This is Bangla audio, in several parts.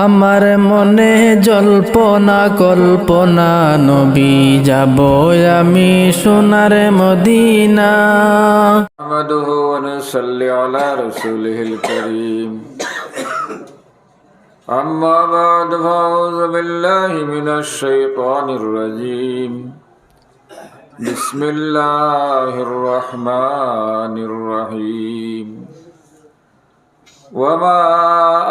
আমার মনে জল্পনা, কল্পনা, নবী যাব আমি সোনার মদিনা। আমাদহু ওয়া নুসাল্লি আলা রাসূলিহিল কারীম। আম্মা বাদ, ফাউযু বিল্লাহি মিনাশ وما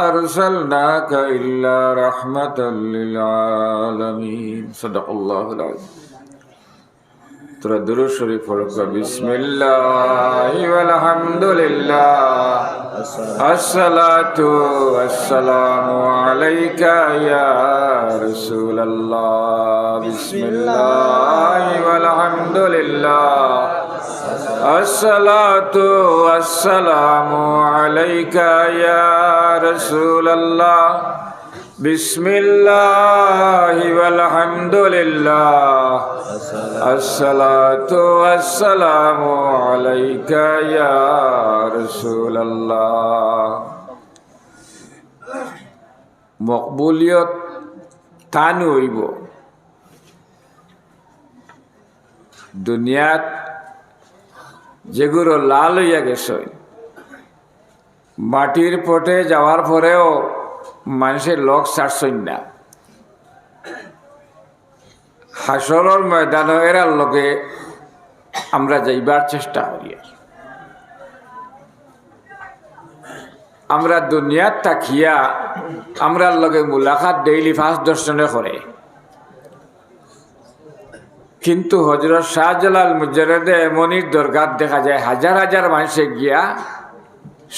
أرسلناك إلا رحمة للعالمين صدق الله العظيم ترى دروس شريف بسم الله والحمد لله الصلاة والسلام عليك يا رسول الله بسم الله والحمد لله আলহামদুলিল্লাহ আসসালাতু আসসালামু আলাইকা ইয়া রাসূলুল্লাহ بسم الله والحمد لله الصلاة والسلام عليك يا رسول الله মকবুলিয়ত টান হইব দুনিয়াত যেগুলো লাল হইয়া গেছে। মাটির পটে যাওয়ার পরেও মানুষের লোক ছাড়ছই না। হাসরের ময়দান এরার লগে আমরা যাইবার চেষ্টা করি। আমরা দুনিয়ার তাকিয়া আমরার লগে মুলাকাত ডেইলি ফার্স্ট দর্শনে করে। কিন্তু হজরত শাহজালাল মুজারদে এমনই দরগার দেখা যায়, হাজার হাজার মানুষে গিয়া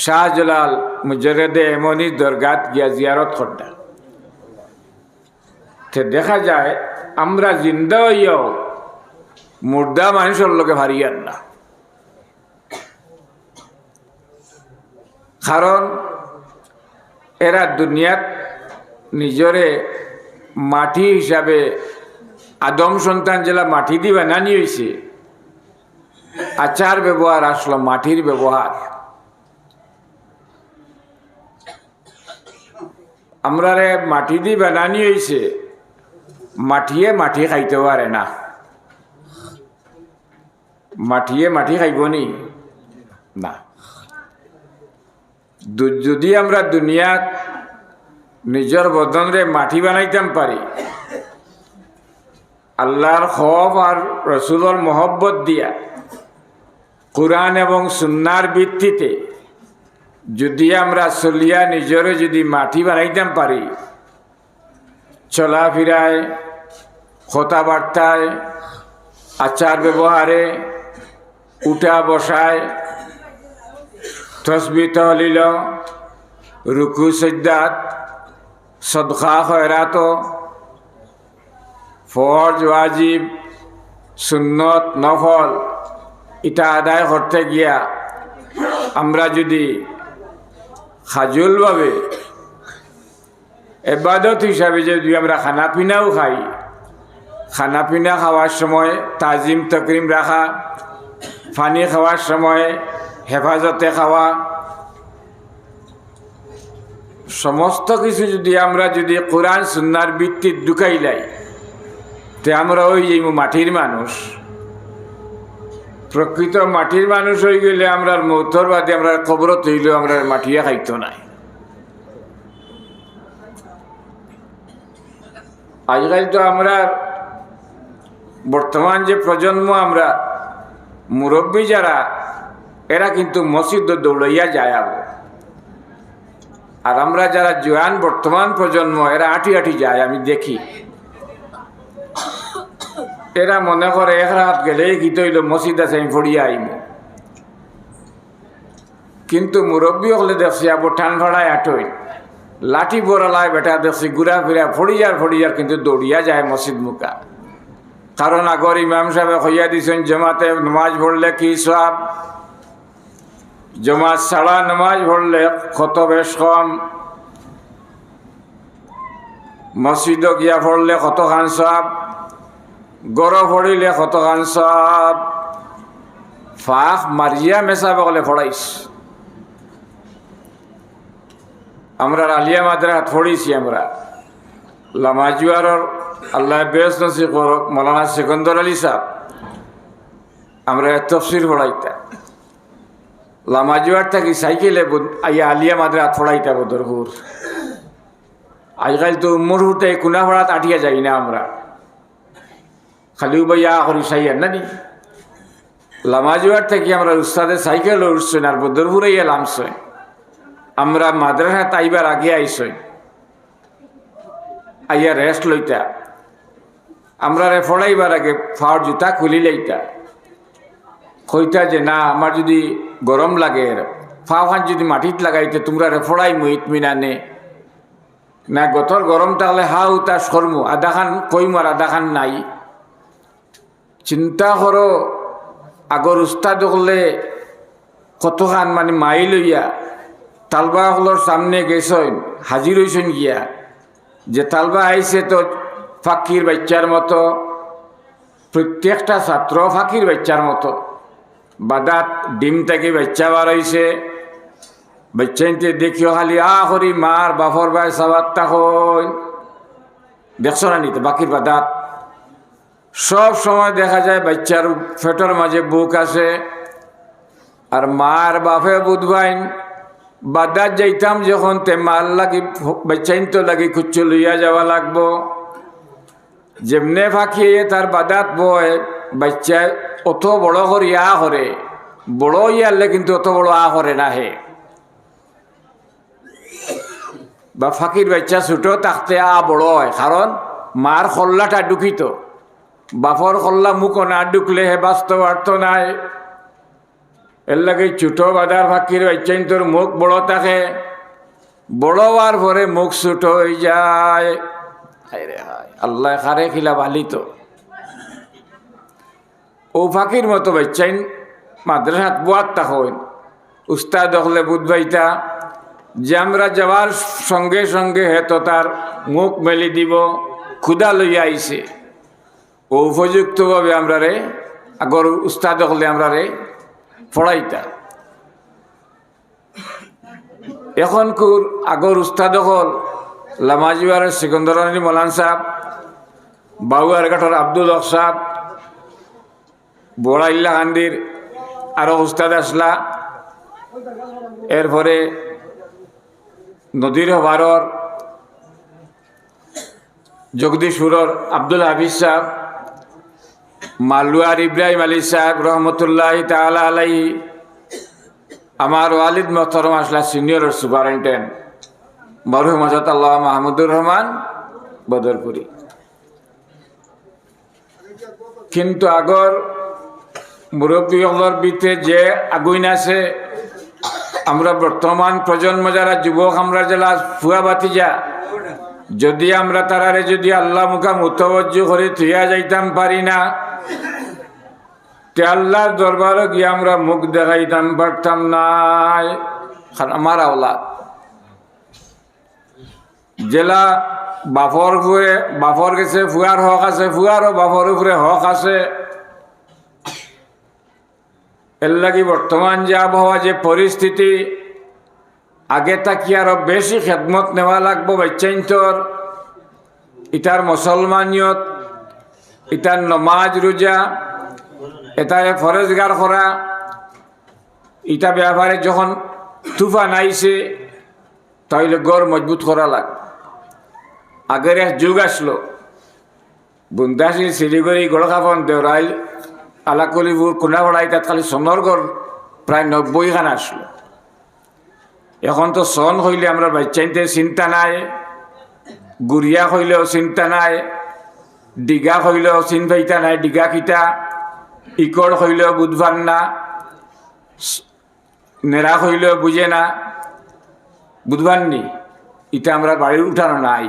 শাহজালাল মুজারদে এমনই দরগাত গিয়া জিয়ারত তে দেখা যায়, আমরা জিন্দা হইয়াও মুর্দা মানুষের লোকে ভারিয়ান না। কারণ এরা দুনিয়াত নিজরে মাটি হিসাবে আদম সন্তান জেলা মাটি দিয়ে বানানি হয়েছে আচার ব্যবহার আসলো মাটির ব্যবহার। আমরা রে মাটি দিয়ে বানানি হয়েছে মাটিয়ে মাটি খাইতে পারে না। মাটিয়ে মাটি খাইব নি? না। যদি আমরা দুনিয়াত নিজের বদনরে মাটি বানাইতাম পারি আল্লাহর খব আর রসুলর মহব্বত দিয়া কোরআন এবং সুন্নার ভিত্তিতে যদি আমরা চলিয়া নিজরে যদি মাটি বানাইতাম পারি, চলাফেরায়, কথাবার্তায়, আচার ব্যবহারে, উঠা বসায়, তসবি তহলিল, রুকু, সজ্জাত সদখা খয়রাত ফরজ, ওয়াজিব, সুন্নত, নফল, এটা আদায় করতে গিয়া আমরা যদি খাজুলভাবে এবাদত হিসাবে যদি আমরা খানা পিনাও খাই খানা পিনা খাওয়ার সময় তাজিম, তকরিম রাখা, পানি খাওয়ার সময় হেফাজতে খাওয়া, সমস্ত কিছু যদি আমরা যদি কোরআন, সুন্নার ভিত্তিত ঢুকাইলাই তে আমরা ওই যে মাটির মানুষ। প্রকৃত মাটির মানুষ হয়ে গেলে আমরা মৌতর বাদে আমরা খবরত হইলেও আমরা মাটিয়া খাইতো নাই। আজকাল তো আমরা বর্তমান যে প্রজন্ম আমরা মুরব্বী যারা, এরা কিন্তু মসজিদ দৌড়াইয়া যায় আর আমরা যারা জোয়ান বর্তমান প্রজন্ম, এরা আটি আটি যায়, আমি দেখি। এরা মনে করে এক রাত গেলে গীত হইল মসজিদ আছে, আমি ফড়িয়া আইম কিন্তু মুরব্বী হলে দেখছি, আবো ঠান ভাড়ায় আটই লাঠি বড়ালায় বেটা, দেখছি ঘুরা ফিরা, ফড়িয়ার ফড়িয়ার কিন্তু দৌড়িয়া যায় মসজিদ মুখা। কারণ আগর ইমাম সাহেব হইয়া দিছেন, জমাতে নমাজ পড়লে কি সব জমাত ছাড়া নমাজ পড়লে কত বেশ কম? মসজিদ গিয়া পড়লে কত খান সব গড় পড়িলে কত খান সব ফাঁক মারিয়া মেশা বলে ফড়াইস আমরা আলিয়া মাদ্রা পড়িছি আমরা লামাজুয়ারর আল্লাহ বেশ নসি করক মৌলানা সেকন্দর আলী সাহ আমরা তফসির পড়াইতা লামাজুয়ার থাকি সাইকেলে আইয়া আলিয়া মাদ্রা পড়াইতা বদরপুর আজকাল তো উম্মর হুটে কুনা পড়াত আটিয়া যাই না আমরা খালি বাইয়া করি সাইয়ার না নি লামাজুয়ার থেকে আমরা উস্তাদের সাইকেল উঠছেন আর বদরপুরে ইয়ে লামছেন আমরা মাদ্রাসা তাইবার আগে আইসই আইয়া রেস্ট লইতা। আমরা রে ফড়াইবার আগে ফাওয়ার জুতা খুলি লইতা। কইতা যে, না, আমার যদি গরম লাগে ফাও খান যদি মাটিত লাগাইতে তোমরা রে ফড়াই মু ইতমিনানে না, গতর গরম তাহলে হা উতা সরমু আধা খান কইম আর আধা খান নাই। চিন্তা করো আগর উস্তাদ হলে কতখান মানে মাই লইয়া তালবা হলোর সামনে গেছেন হাজির হয়েছেন গিয়া। যে তালবা আইছে তো ফাকির বাচ্চার মতো প্রত্যেকটা ছাত্র ফাকির বাচ্চার মতো। বাদাত ডিম থেকে বাচ্চা বার হয়েছে বাচ্চাইতে দেখিও খালি, আ হরি মার বাফর বাই সাবাত হই দেখছ না নিতে বাকির বাদাত? সব সময় দেখা যায় বাচ্চার ফেটর মাঝে বুক আছে আর মার বাপে বুধবাইন। বাদার যাইতাম যখন তে মাল লাগি বেচাইন তো লাগি কুচ্ছু লইয়া যাওয়া লাগবো। যেমনে ফাঁকিয়ে তার বাদাত বয়, বাচ্চা অত বড় করি আ করে বড় ইয়ারলে কিন্তু অত বড় আ করে না হে বা ফাঁকির বাচ্চা ছোট তাকতে আ বড় হয়, কারণ মার খল্লাটা ডুকিত খল্লা মুখ না ডুকলে হে বাস্তব অর্থ নাই। এর লাগে ছোট বাদার ফাঁকির বাচ্চাইন তোর মুখ বড় থাকে। বড় হওয়ার পরে মুখ ছোট হয়ে যায়। আল্লাহ খারে খিলা ভালি তো ও ফাঁকির মতো বাচ্চাইন মাদ্রাসাত বুয়াত হইন উস্তাদ হলে বুধবাইতা যে আমরা যাওয়ার সঙ্গে সঙ্গে হেতো তার মুখ মেলি দিব ক্ষুদা লইয়া আইছে ও উপযুক্তভাবে আমরা রে আগর উস্তাদ হলে আমরা রে, পড়াইতা। এখন কুর আগর উস্তাদ হল লামাজিবার সিকন্দর আলী মলান সাহ বাউয়ার ঘাটর আব্দুল হক সাহ বড়াইল্লা কান্দির আরও উস্তাদ আসলা। এরপরে নদীর হবারর জগদীশপুরর আব্দুল হাফিজ সাহ মালুয়ার ইব্রাহিম আলী সাহেব রহমতুল্লাহ তালা আলাই আমার ওয়ালিদ মোহতরম আসলা সিনিয়র সুপারিনটেন্ডেন্ট, মরহুম হজরত আল্লাহ মাহমুদুর রহমান বদরপুরি। কিন্তু আগর মুরব্বীগুলোর বিতে যে আগুইন আছে, আমরা বর্তমান প্রজন্ম যারা, যুবক আমরা যারা, ফুয়া বাতিজা যদি আমরা তারারে যদি আল্লাহ মুখা মুতবজ্জ করে থুয়া যাইতাম পারি না তে আল্লাহর দরবারে গিয়ে আমরা মুখ দেখাইতাম পারতাম নাই। আমার আওলাদ। জেলা বাফর ফুয়ে, বাফর গেছে, ফুয়ার হক আছে, ফুয়ারও বাফর উপরে হক আছে। এর লাগি বর্তমান যে আবহাওয়া, যে পরিস্থিতি, আগে তাকি আরও বেশি খেদমত নেওয়া লাগবো, বাচ্চাইন্তর। ইটার মুসলমানিয়ত ইটার নমাজ রোজা এটারে ফরেজগার করা, ইটা ব্যাপারে যখন তুফান আইছে তাহলে গড় মজবুত করা লাগ। আগের এক যুগ আসলো বুন্দাসী শিলিগুড়ি গড়খাপন দেওরাইল আলাকলিপুর কোনাপাড়াই তাত খালি সোনর গড় প্রায় নব্বই খান আসলো। এখন তো সন হইলে আমরা বাচ্চাইতে চিন্তা নাই, গুড়িয়া হইলেও চিন্তা নাই ডিগা হইলেও চিন পাইতা নাই, ডিগা কিতা? ইকড় হইলেও বুধবার না নেড়া হইলেও বুঝে না। বুধবার নি? এটা আমরা বাড়ির উঠানো নাই।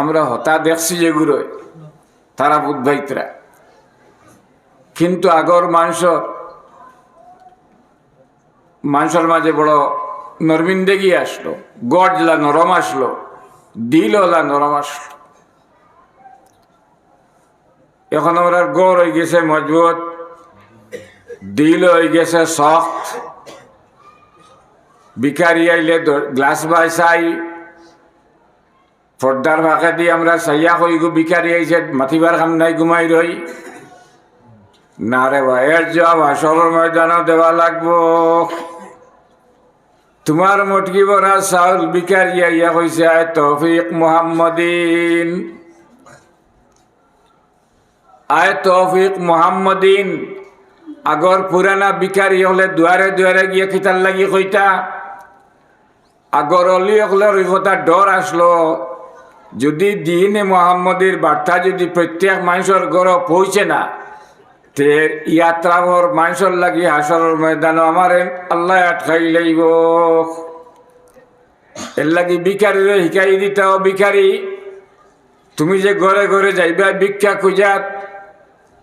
আমরা হতা দেখছি যেগুলো তারা বুধভাইতরা কিন্তু আগর মানুষের মানুষের মাঝে বড় নরমিন্দেগি আসলো, গড় জেলা নরম আসলো, দিল ওলা নরম আসলো। এখন আমরা গড় হয়ে গেছে, মজবুত। দিল হয়ে গেছে শক্ত বিকারি আইলে গ্লাস বাই চাই পর্দার ফাঁকে দিয়ে আমরা সাইয়া কই গো বিকারি আইছে মাতিবার কাম নাই, ঘুমাই রই। না রে ভাই, এর জবাব আসরের ময়দানও দেওয়া লাগবো। তোমার মটকি বরা চাউল বিকারি আইয়া কইছে তৌফিক মুহাম্মদিন। আয় তৌফিক মুহাম্মদিন। আগর পুরানা বিকারি হলে দুয়ারে দুয়ারে গিয়ে খিতার লাগি কইতা। আগর অলি হলের কথা ডর আসলো। যদি দিন মোহাম্মদের বার্তা যদি প্রত্যেক মানুষের ঘর পৌঁছে না, তে ইয়াত্রাভর মানুষের লাগি হাসরের ময়দান আমার আল্লাহ আটকাই লাইব। এর লাগি বিকারি শিকাই দিতাও বিকারি তুমি যে ঘরে ঘরে যাইবা ভিক্ষা খুঁজাত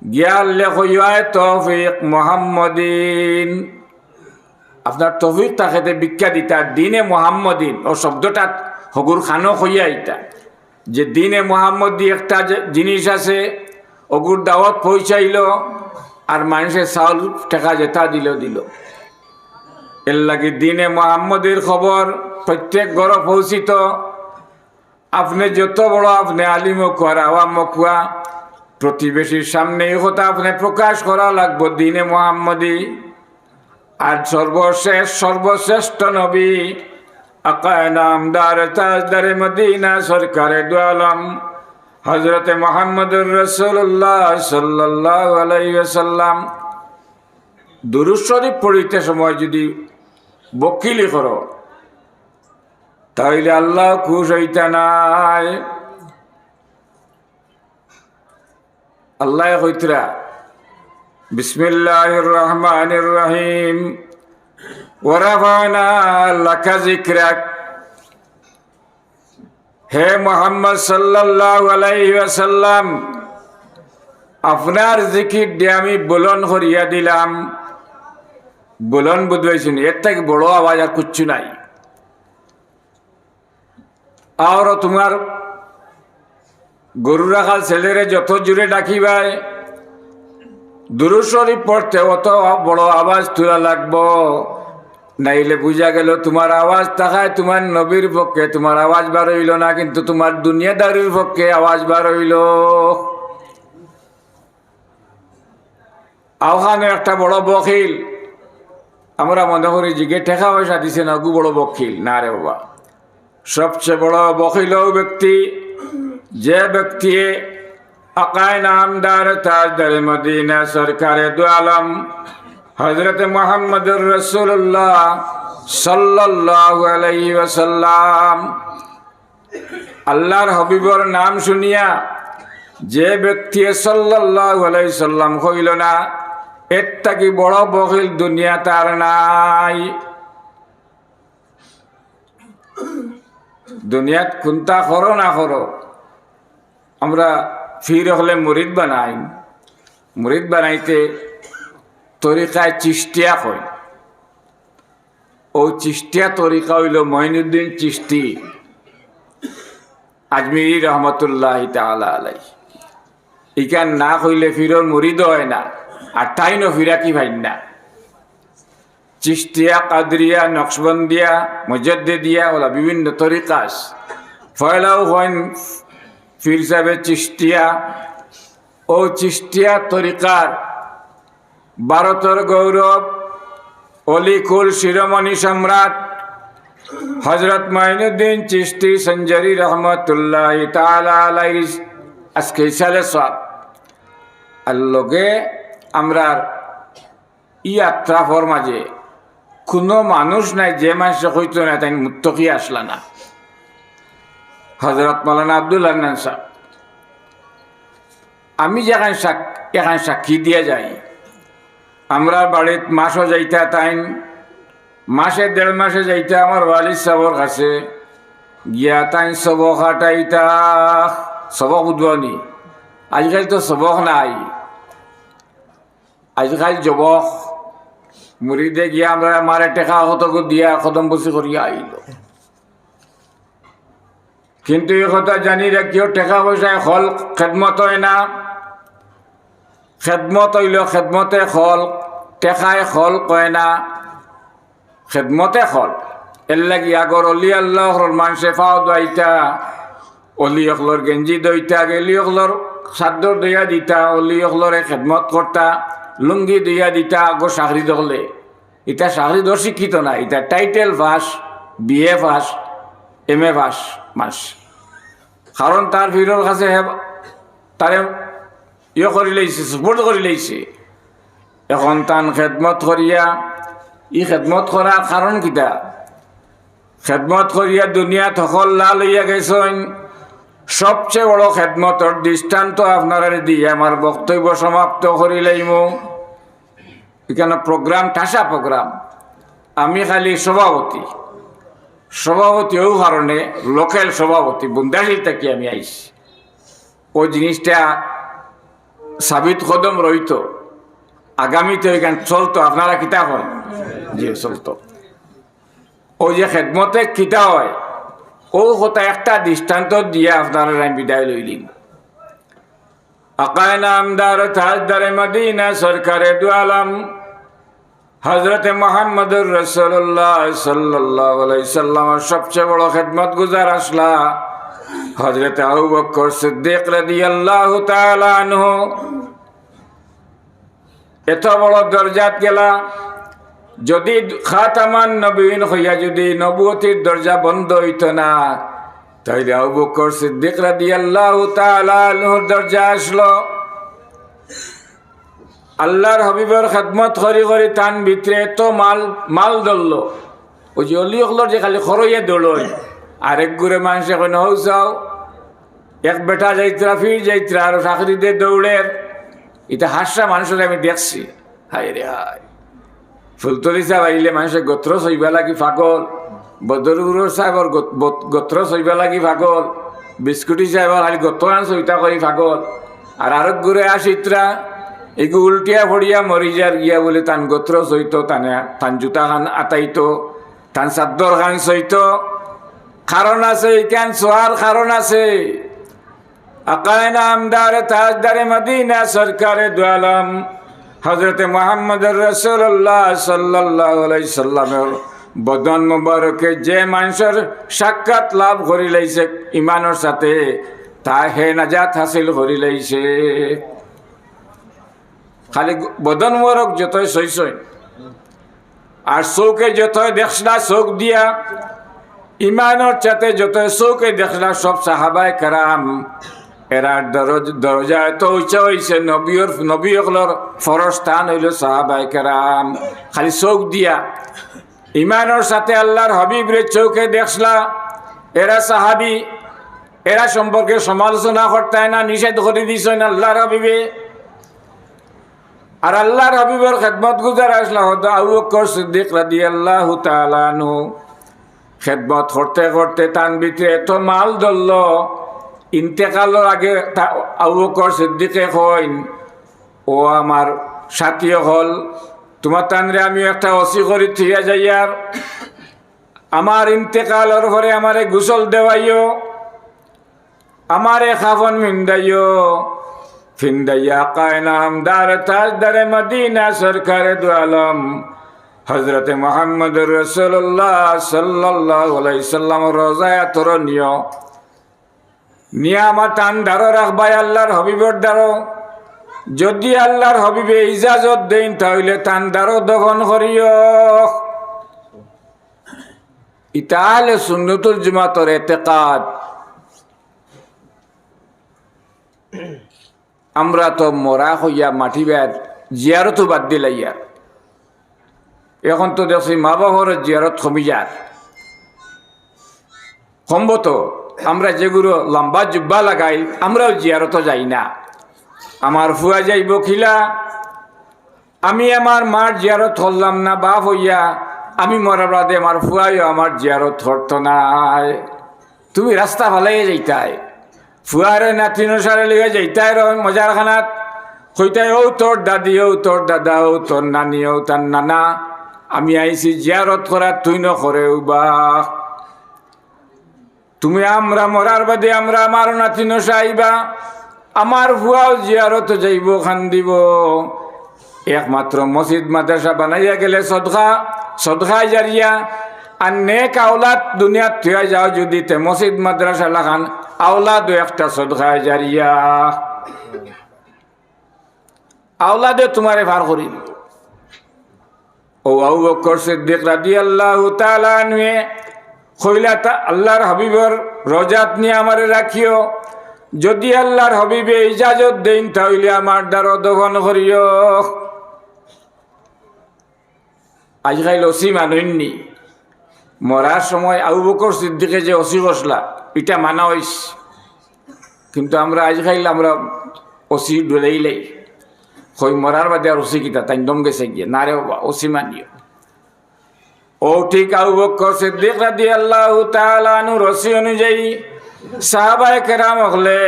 গিয়ার লেখয়ায় তৌফিক মোহাম্মদিন। আপনার তৌফিক তাকে ভিক্ষা দিতা, দিনে মোহাম্মদিন। ও শব্দটা হগুর খানো হইয়া ইতা যে দিনে মোহাম্মদি একটা যে জিনিস আছে অগুর দাওয়াত পৌঁছাইল, আর মানুষের চাউল টেকা যেটা দিল দিল। এর লাগে দিনে মোহাম্মদের খবর প্রত্যেক ঘর পৌঁছিত। আপনি যত বড় আপনি আলিম কুয়ার আওয়াম কুয়া প্রতিবেশীর সামনে এই কথা আপনি প্রকাশ করা লাগবো দিনে মোহাম্মদী। আর সর্বশেষ, সর্বশ্রেষ্ঠ নবী আকায় নামদার তাজদারে মদিনা সরকারে দোয়ালম হজরতে মোহাম্মদুর রসুল্লাহ সাল্লাহ আলাইসাল্লাম দুরুদ পড়িতে সময় যদি বকিলি করো, তাইলে আল্লাহ খুশ হইতে নাই। আল্লাহ হইতরা। বিসমিল্লাহির রহমানির রহিম। হে মোহাম্মদ ওয়াসাল্লাম, আপনার জিকির দিয়ে আমি বুলন করিয়া দিলাম। বুলন বুঝবাইছেন এর থেকে বড় আওয়াজ আর কিচ্ছু নাই। আর তোমার গরু রাখাল ছেলেরে যত জুড়ে ডাকিবাই দুরু শরীফ পড়তে অত বড় আওয়াজ তোলা লাগবো। নাইলে বুঝা গেল তোমার আওয়াজ থাকায় তোমার নবীর পক্ষে তোমার আওয়াজ বার হইল না, কিন্তু তোমার দুনিয়াদারির পক্ষে আওয়াজ বার হইল। আওখানে একটা বড় বকিল আমরা মনে করি জিগে ঠেকা পয়সা দিছে না গু বড় বকিল না রে বাবা। সবচেয়ে বড় বকিল ব্যক্তি যে ব্যক্তি আকায় নামদার তাজদার মদিনা সরকারে দু আলম। হজরত মোহাম্মদুর রসুল্লাহ সাল্লাল্লাহু আল্লাহর হবিবর নাম শুনিয়া যে ব্যক্তি সাল্লাল্লাহু আলাইহি সাল্লাম হইল না এর থাকি বড় বকিল দুনিয়া তার নাই। দুনিয়াত কোনটা করো না করো। আমরা ফির হলে মুরিদ বানাই। মুরিদ বানাইতে তরিকায় চিষ্টিয়া কয় ও চিষ্টিয়া তরিকা হইল মঈনুদ্দিন চিষ্টি, আজমিরি রহমতুল্লাহ তালা আলাই ইকান না কইলে ফিরর মুরিদ হয় না, আর তাইনো ফিরা কি ভাই না। চিষ্টিয়া, কাদরিয়া, নকশবন্দিয়া মজদ্দে দিয়া ওলা বিভিন্ন তরিকাস ফয়লাও হইন ফির সাহেব চিষ্টিয়া ও চিষ্টিয়া তরিকার। ভারতের গৌরব, অলিকুল শিরোমণি সম্রাট হজরত মাইনুদ্দিন চিস্তি সঞ্জরি রহমতুল্লাহ আজকে সালে সব আর লোকে আমরা ইয়াত্রাফর মাঝে কোনো মানুষ নাই, যে মানুষ হইতো না, তাই মুক্তকি আসলা না। হজরত মৌলানা আব্দুল হান্নান সাহ আমি যেখানে এখানে সাক্ষী দিয়ে যাই আমরা বাড়িত মাসও যাইতা তাইন, মাসে দেড় মাসে যাইতা আমার ওয়ালিদ সাবর কাছে, গিয়া তাইন সবক হাটাইতা। সবক উদ্বনি আজিকালি তো সবক নাই। আজিকালি যবক, মুড়িদে গিয়া আমরা মারে টেকা হত দিয়া খতম বসে করিয়া আইল। কিন্তু এই কথা জানি রাখিও টেকা পয়সায় হল খেদমত হয় না। খেদমত হইল, খেদমতে হল টেকায় হল কয় না, খেদমতে হল। এর লাগি আগর অলি আল্লাহ মানুষে ফাও দইতা, অলি অকলর গেঞ্জি দইতা, গেলি অকলর সাদ্দর দইয়া দিতা, অলি অকলরে খেদমত করতা লুঙ্গি দইয়া দিতা আগো চাকরি দলে ইটা চাকরি দর শিক্ষিত না ইটা title pass BA pass M A pass মাস কারণ তার ভিড়র কাছে তারে ইয়ে করে লাইছে সাপোর্ট করে লাইছে। এখন তান খেদমত করিয়া, ই খেদমত করার কারণ কিতা? খেদমত করিয়া দুনিয়া সকল লাল হইয়া গেছেন সবচেয়ে বড় খেদমতর দৃষ্টান্ত আপনারা দিয়ে আমার বক্তব্য সমাপ্ত করিলাইম এখানে প্রোগ্রাম ঠাসা প্রোগ্রাম আমি খালি সভাপতি। সভাপতি ও কারণে লোকাল সভাপতি বুন্দাশিল থেকে আমি আইছি। ওই জিনিসটা সাবিত কদম রইত। আগামীতে ওইখান চলতো। আপনারা কিতা হয়? জি, চলতো। ওই যে খেদমতে কিতা হয়, ও কথা একটা দৃষ্টান্ত দিয়ে আপনারা আমি বিদায় লইলিম আকায় নামদার তাজদারে মদিনা সরকারে দুয়ালাম। হজরত মোহাম্মদুর রসুল্লাহ সাল্লাহ সবচেয়ে বড় খেদমত গুজার আসলা হজরত আবু সিদ্দিক রাদিয়াল্লাহু তাআলা আনহু। এত বড় দরজাত গেলা, যদি খাতামান নবীন হইয়া যদি নবুয়তির দরজা বন্ধ হইত না, তাইলে আবু বকর সিদ্দিক রাদিয়াল্লাহু তাআলা আনহুর দরজা আসলো। আল্লাহর হাবিবের খেদমত করি করি তান ভিতরে এত মাল মাল ধরল। ওই যে অলি যে খালি খরইয়া দৌড়ই আরেক গুড়ে মানুষ এখন হৌ চাও এক বেটা যাইত্রা, ফির যাইত্রা, আর চাকরি দিয়ে দৌড়ের। এটা হাসা মানুষের আমি দেখছি। হাই রে হাই ফুলতলি সাহেব আইলে মানুষের গোত্র সইবা লাগি ফাগল বদরুর সাহেবর গোত্র সইবা লাগি ফাগল বিস্কুটি সাহেবর খালি গোত্রান সইতা করি ফাগল আর আরও ঘুরে আসিত্রা এগু উল্টিয়া ফড়িয়া মরি যার গিয়া বলে তান গোত্র সইত তানে তান জুতা খান আতাইতো তান চাদর খান সইত কারণ আছে, ইকান সোয়ার কারণ আছে। আকায় নামদার তাজদারে মদিনা সরকারে দোয়ালাম হজরত মোহাম্মদ রসুল্লাহ সাল্লাহ সাল্লামের বদন মুবারকে যে মানুষের সাক্ষাৎ লাভ করি লাইছে ইমানের সাথে তা হে নাজাত হাসিল করি লাইছে খালি বদন মুবারক যতই সইসই আর চৌকে যতই দেখলা চোখ দিয়া ইমানের চাতে যতই চৌকে দেখলা সব সাহাবাই কারাম এরার দরজ- এত উঁচা হয়েছে নবীর নবীসকলৰ ফরজ স্থান হইল সাহাবাই কেরাম। খালি চোখ দিয়া। ইমানের সাথে আল্লাহর হাবিবরে চৌকে দেখলা এরা সাহাবি, এরা সম্পর্কে সমালোচনা করতে না, নিষেধ করে দিছেন আল্লাহর হাবিবে। আর আল্লাহর হাবিবের খেদমত গুজার আসলা হতো আবু বকর সিদ্দিক রাদিয়াল্লাহু আল্লাহ আনহু। খেদমত করতে করতে তান ভিতরে এত মাল ধরল। ইন্তেকালের আগে আবু বকর সিদ্দিকে কইন, ও আমার সাথী হল, তোমার তানরে আমি একটা অসি করি থিয়া যাইয়ার আমার ইন্তেকালের পরে আমারে গোসল দেওয়াইও, আমারে খাফন মিন্দাইও। ফিন্দাইয়া কায়নাম, দার তাজ, দারে মদিনা, সরকারে দু আলম। হজরত মোহাম্মদ রসুল্লাহ সাল্লাহ সাল্লাম রোজায় তোর নিয় নিয়ে আমার টান দারো রাখবাই আল্লাহর হবিবর দারো যদি আল্লাহর হবিবে ইজাজত দেন, তাহলে টান দারো দখন করিও। ইতাহলে সুন্নতুল জুমাতর এতেকাদ। আমরা তো মরা হইয়া মাটি বেদ জিয়ারতও বাদ দিলাইয়ার এখন তো দেখছি মা বাবার জিয়ারত কমি যার সম্ভবত আমরা যেগুলো লম্বা জুব্বা লাগাই, আমরাও জিয়ারত যাই না। আমার ফুয়া যাইব খিলা, আমি আমার মার জিয়ারত হরলাম না বাপ হইয়া, আমি মরার বাদে আমার ফুয়াইও আমার জিয়ারত হরত নাই। তুমি রাস্তা ভালাই যাইতাই। ফুয়ারে নাতি নসারে লিগে যাইতাই রহ মজার খানাত কইতাই ও তোর দাদি ও তোর দাদা ও তোর নানি ও তার নানা, আমি আইছি জিয়ারত করা তুই নকরে বা তুমি আমরা মরার বাদে আমরা আমার নাতি নসা আইবা আমার ভুয়াও জিয়ারত যাইব খান দিব একমাত্র মসজিদ মাদ্রাসা বানাইয়া গেলে সদকা সদকা জারিয়া আর নেক আওলাদ দুনিয়াত থুয়া যাও যদি তে মসজিদ মাদ্রাসা লাগান আওলাদও একটা সদকায় জারিয়া। আওলাদে তোমারে ভার করিল। ও আবু বকর সিদ্দিক রাদিয়াল্লাহু তাআলা আনহু কইলা তা আল্লাহর হাবিবর রজাত নিয়ে আমারে রাখিও। যদি আল্লাহর হবিবে ইজাজত দেন তাহলে আমার দ্বারা দহন করিও। আজকাল অসি মানুষনি মরার সময় আবু বকর সিদ্দিকে যে অসি বসলা এটা মানা হইস। কিন্তু আমরা আজকাল আমরা অসি ডুলাইলাই হই মরার বাদে আর অসি কিতা তাই দম গেছে গিয়ে। না রে অসি মানিও। ও ঠিক আবু বকর সিদ্দিক রাদিয়াল্লাহু তাআলা আনহু রসি অনুযায়ী সাহাবায়ে কেরাম হলে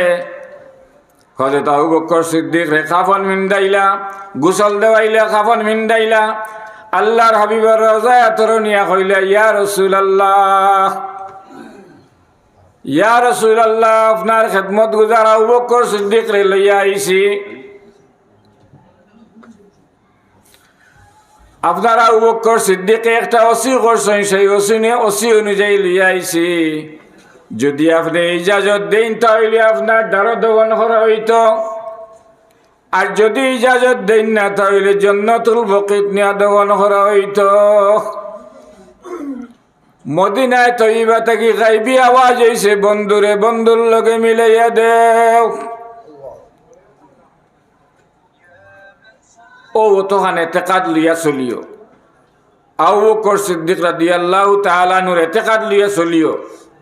হযরত আবু বকর সিদ্দিক রে কাফন মিন্দাইলা, গোসল দেওয়াইলা কাফন মিন্দাইলা, আল্লাহর হাবিবের রোজায় আতরনিয়া কইলা ইয়া রাসূলুল্লাহ। ইয়া রাসূলুল্লাহ, আপনার খেদমত গুজার বকর সিদ্দিক রে লইয়া আইছি। আপনারা উবক্কর সিদ্দিকে একটা অসি করছেন, সেই অসি নিয়ে অসি অনুযায়ী লিয়ে আইছি। যদি আপনি ইজাজত দেন, তাহলে আপনার দ্বারা দমন করা হইতো। আর যদি ইজাজত দেন না, তাহলে জন্নতুল বকিত নিয়ে দমন করা হইতো। মদিনায় তৈবা থাকি গাইবি আওয়াজ হইছে বন্ধুরে, বন্ধুর লগে মিলাইয়া দেও। ও তোখানে তেকাত লিয়া চলিও। আউ বকর সিদ্দিক রাদিয়াল্লাহু তাআলা নূর এতেকাত লিয়া চলিও।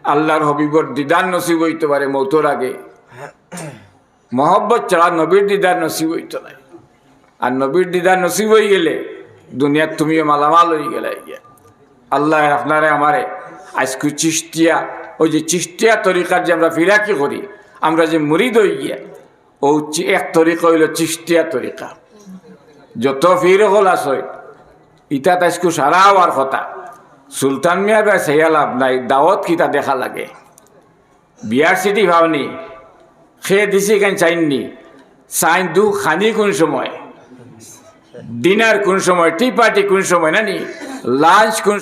আল্লাহর হবিবর দিদার নসিব হইতে পারে মৌতর আগে। মহব্বত ছাড়া নবীর দিদার নসিব হইতো না। আর নবীর দিদার নসিব হয়ে গেলে দুনিয়ার তুমিও মালামাল হয়ে গেলে গিয়া আল্লাহ আপনারে আমারে আজকে চিষ্টিয়া ওই যে চিস্তিয়া তরিকার যে আমরা ফিরাকি করি, আমরা যে মুরিদ হয়ে গিয়া, ও এক তরিকা হইল চিস্তিয়া তরিকা। যত ফির হল আসয় ইটা তাইসকু সারা হওয়ার কথা। সুলতান মিয়া বা সেয়া লাভ নাই, দাওয়াত কিতা দেখা লাগে। বিয়ার সিটি ভাবনি খেয়ে দিছি কেন চাইননি? চাইন দু খানি কোন সময়? ডিনার কোন সময়? টি পার্টি কোন সময় নানি? লাঞ্চ কোন